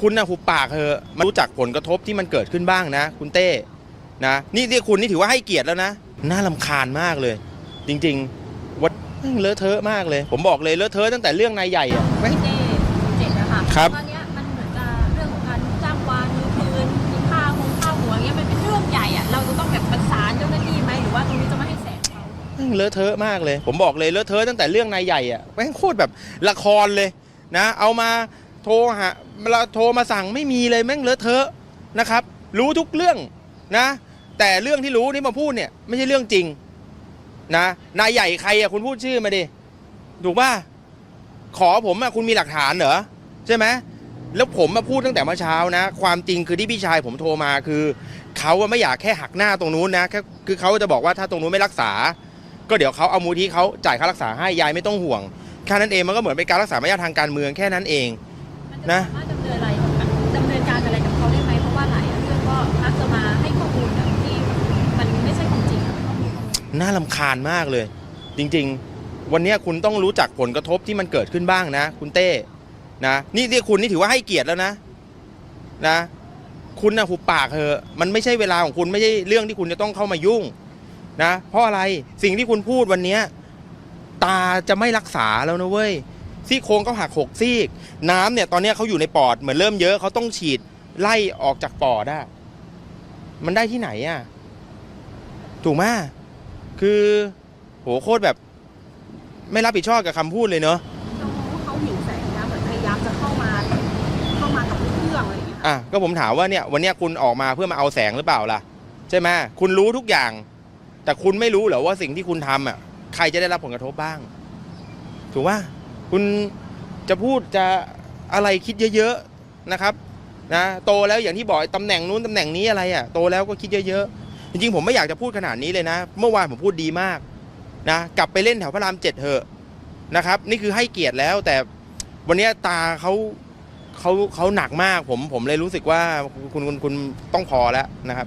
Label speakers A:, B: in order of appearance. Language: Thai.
A: คุณนะหุบปากเถอะมารู้จักผลกระทบที่มันเกิดขึ้นบ้างนะ คุณเต้นะนี่เรียกคุณนี่ถือว่าให้เกียรติแล้วนะ น่าลำคาญมากเลย จริงๆวัดแม่งเลอะเทอะมากเลย ผมบอกเลยเลอะเทอะตั้งแต่เรื่องนายใหญ่อะแม่ง
B: เจเจ็ดนะคะ
A: ครับ
B: ตอนเนี้ยมันเหมือนกับเรื่องของการจ้างวานมือปืนมีค่าหงค่าหัวเงี้ยมันเป็นเรื่องใหญ่อะเราจะต้องแบบประสานเจ้าหน้าที่ไหมหรือว่าตรงนี้จะไม่ให้แสงเขา
A: แม่งเลอะเทอะมากเลย ผมบอกเลยเลอะเทอะตั้งแต่เรื่องนายใหญ่อะแม่งโคตรแบบละครเลยนะ เอามา โทรหาเวลาโทรมาสั่งไม่มีเลยแม่งเลอะเทอะนะครับ รู้ทุกเรื่องนะ แต่เรื่องที่รู้ที่มาพูดเนี่ยไม่ใช่เรื่องจริงนะนายใหญ่ใครอะคุณพูดชื่อมาดิถูกป่ะขอผมอะคุณมีหลักฐานเหรอใช่ไหมแล้วผมมาพูดตั้งแต่เมื่อเช้านะ ความจริงคือที่พี่ชายผมโทรมาคือเขาไม่อยากแค่หักหน้าตรงนู้นนะแค่คือเขาจะบอกว่าถ้าตรงนู้นไม่รักษา ก็เดี๋ยวเขาเอามูลที่เขาจ่ายค่ารักษาให้ยายไม่ต้องห่วงแค่นั้นเองมันก็เหมือนเป็นการรักษามารยาททางการเมืองแค่นั้นเอง
B: นจะ
A: นะ
B: สามารถดำเนินอะไรดำเนินการอะไรกับเขาได้ไหมเพราะว่าหลายเรื่องก็มักจะมาให้ข้อมูลแบบที่มันไม่ใช่ความจริงอะข้อมูลตรงนี้
A: น่าลำคาญมากเลย จริง ๆ วันเนี้ยคุณต้องรู้จักผลกระทบที่มันเกิดขึ้นบ้างนะ คุณเต้นะนี่เรียกคุณนี่ถือว่าให้เกียรติแล้วนะ นะ คุณนะหุบปากเถอะมันไม่ใช่เวลาของคุณไม่ใช่เรื่องที่คุณจะต้องเข้ามายุ่ง นะ เพราะอะไรสิ่งที่คุณพูดวันเนี้ยตาจะไม่รักษาแล้วนะเว้ย ซี่โครงเขาหักหกซี่น้ำเนี่ยตอนเนี้ยเขาอยู่ในปอดเหมือนเริ่มเยอะเขาต้องฉีดไล่ออกจากปอดอะมันได้ที่ไหนอะถูกไหมคือโหโคตรแบบ ไม่รับผิดชอบกับคำพูดเลยเนอะ
C: เรามองว่าเขาหิวแสงนะเหมือนพยายามจะเข้ามาเข้ามากับเครื่องอะไรอย่างเงี้ย
A: อะก็ผมถามว่าเนี่ยวันเนี้ยคุณออกมาเพื่อมาเอาแสงหรือเปล่าล่ะ ใช่ไหมคุณรู้ทุกอย่าง แต่คุณไม่รู้เหรอว่าสิ่งที่คุณทำอะใครจะได้รับผลกระทบบ้าง ถูกว่า คุณจะพูดจะอะไรคิดเยอะๆนะครับนะโตแล้วอย่างที่บอกตำแหน่งนู้นตำแหน่งนี้อะไรอะโตแล้วก็คิดเยอะๆจริงๆผมไม่อยากจะพูดขนาดนี้เลยนะ เมื่อวานผมพูดดีมากนะกลับไปเล่นแถวพระรามเจ็ดเถอะนะครับ นี่คือให้เกียรติแล้วแต่วันนี้ตาเขาเขาเขาหนักมากผมผมเลยรู้สึกว่าคุณคุณคุณต้องพอแล้วนะครับ